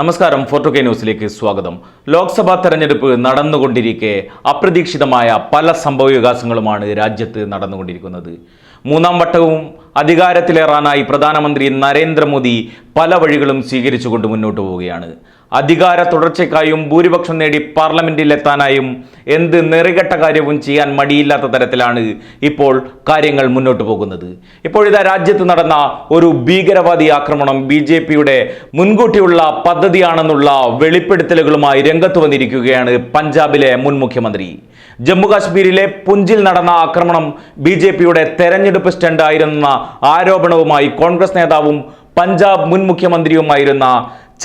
നമസ്കാരം ഫോർട്ടു കെ ന്യൂസിലേക്ക് സ്വാഗതം. ലോക്സഭാ തെരഞ്ഞെടുപ്പ് നടന്നുകൊണ്ടിരിക്കെ അപ്രതീക്ഷിതമായ പല സംഭവവികാസങ്ങളുമാണ് രാജ്യത്ത് നടന്നുകൊണ്ടിരിക്കുന്നത്. മൂന്നാം വട്ടവും അധികാരത്തിലേറാനായി പ്രധാനമന്ത്രി നരേന്ദ്രമോദി പല വഴികളും സ്വീകരിച്ചുകൊണ്ട് മുന്നോട്ട് പോവുകയാണ്. അധികാര തുടർച്ചയ്ക്കായും ഭൂരിപക്ഷം നേടി പാർലമെന്റിൽ എത്താനായും എന്ത് നിറികെട്ട കാര്യവും ചെയ്യാൻ മടിയില്ലാത്ത തരത്തിലാണ് ഇപ്പോൾ കാര്യങ്ങൾ മുന്നോട്ട് പോകുന്നത്. ഇപ്പോഴിതാ രാജ്യത്ത് നടന്ന ഒരു ഭീകരവാദി ആക്രമണം ബി ജെ പിയുടെ മുൻകൂട്ടിയുള്ള പദ്ധതിയാണെന്നുള്ള വെളിപ്പെടുത്തലുകളുമായി രംഗത്ത് വന്നിരിക്കുകയാണ് പഞ്ചാബിലെ മുൻ മുഖ്യമന്ത്രി. ജമ്മുകാശ്മീരിലെ പുഞ്ചിൽ നടന്ന ആക്രമണം ബി ജെ പിയുടെ തെരഞ്ഞെടുപ്പ് സ്റ്റണ്ടായിരുന്ന ആരോപണവുമായി കോൺഗ്രസ് നേതാവും പഞ്ചാബ് മുൻ മുഖ്യമന്ത്രിയുമായിരുന്ന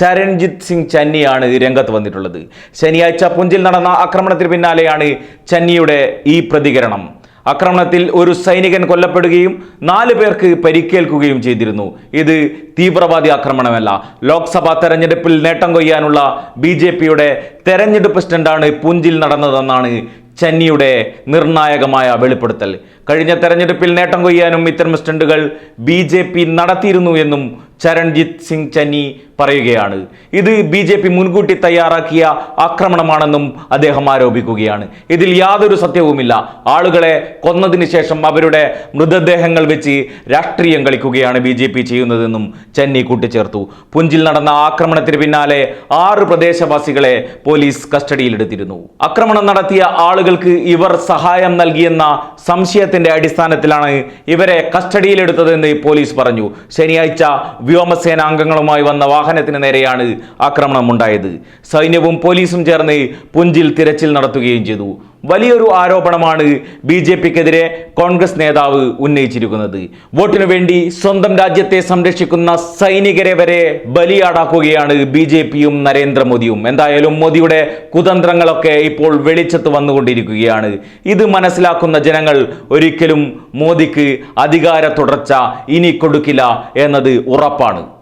ചരൺജിത് സിംഗ് ചന്നിയാണ് രംഗത്ത് വന്നിട്ടുള്ളത്. ശനിയാഴ്ച പുഞ്ചിൽ നടന്ന ആക്രമണത്തിന് പിന്നാലെയാണ് ചന്നിയുടെ ഈ പ്രതികരണം. ആക്രമണത്തിൽ ഒരു സൈനികൻ കൊല്ലപ്പെടുകയും നാല് പേർക്ക് പരിക്കേൽക്കുകയും ചെയ്തിരുന്നു. ഇത് തീവ്രവാദി ആക്രമണമല്ല. ലോക്സഭാ തെരഞ്ഞെടുപ്പിൽ നേട്ടം കൊയ്യാനുള്ള ബി ജെ പിയുടെ തെരഞ്ഞെടുപ്പ് സ്റ്റണ്ടാണ് പുഞ്ചിൽ നടന്നതെന്നാണ് ചന്നിയുടെ നിർണായകമായ വെളിപ്പെടുത്തൽ. കഴിഞ്ഞ തെരഞ്ഞെടുപ്പിൽ നേട്ടം കൊയ്യാനും ഇത്തരം സ്റ്റണ്ടുകൾ ബി ജെ പി നടത്തിയിരുന്നു എന്നും ചരൺജിത് സിംഗ് ചന്നി പറയുകയാണ്. ഇത് ബി ജെ പി മുൻകൂട്ടി തയ്യാറാക്കിയ ആക്രമണമാണെന്നും അദ്ദേഹം ആരോപിക്കുകയാണ്. ഇതിൽ യാതൊരു സത്യവുമില്ല. ആളുകളെ കൊന്നതിന് ശേഷം അവരുടെ മൃതദേഹങ്ങൾ വെച്ച് രാഷ്ട്രീയം കളിക്കുകയാണ് ബി ജെ പി ചെയ്യുന്നതെന്നും ചന്നി കൂട്ടിച്ചേർത്തു. പുഞ്ചിൽ നടന്ന ആക്രമണത്തിന് പിന്നാലെ ആറ് പ്രദേശവാസികളെ പോലീസ് കസ്റ്റഡിയിലെടുത്തിരുന്നു. ആക്രമണം നടത്തിയ ആളുകൾക്ക് ഇവർ സഹായം നൽകിയെന്ന സംശയത്തിന്റെ അടിസ്ഥാനത്തിലാണ് ഇവരെ കസ്റ്റഡിയിലെടുത്തതെന്ന് പോലീസ് പറഞ്ഞു. ശനിയാഴ്ച വ്യോമസേന അംഗങ്ങളുമായി വന്ന വാഹനത്തിന് നേരെയാണ് ആക്രമണം ഉണ്ടായത് സൈന്യവും പോലീസും ചേർന്ന് പുഞ്ചിൽ തിരച്ചിൽ നടത്തുകയും ചെയ്തു. വലിയൊരു ആരോപണമാണ് ബി ജെ പിക്കെതിരെ കോൺഗ്രസ് നേതാവ് ഉന്നയിച്ചിരിക്കുന്നത്. വോട്ടിനു വേണ്ടി സ്വന്തം രാജ്യത്തെ സംരക്ഷിക്കുന്ന സൈനികരെ വരെ ബലിയാടാക്കുകയാണ് ബി ജെ പിയും നരേന്ദ്രമോദിയും. എന്തായാലും മോദിയുടെ കുതന്ത്രങ്ങളൊക്കെ ഇപ്പോൾ വെളിച്ചത്ത് വന്നുകൊണ്ടിരിക്കുകയാണ്. ഇത് മനസ്സിലാക്കുന്ന ജനങ്ങൾ ഒരിക്കലും മോദിക്ക് അധികാര തുടർച്ച ഇനി കൊടുക്കില്ല എന്നത് ഉറപ്പാണ്.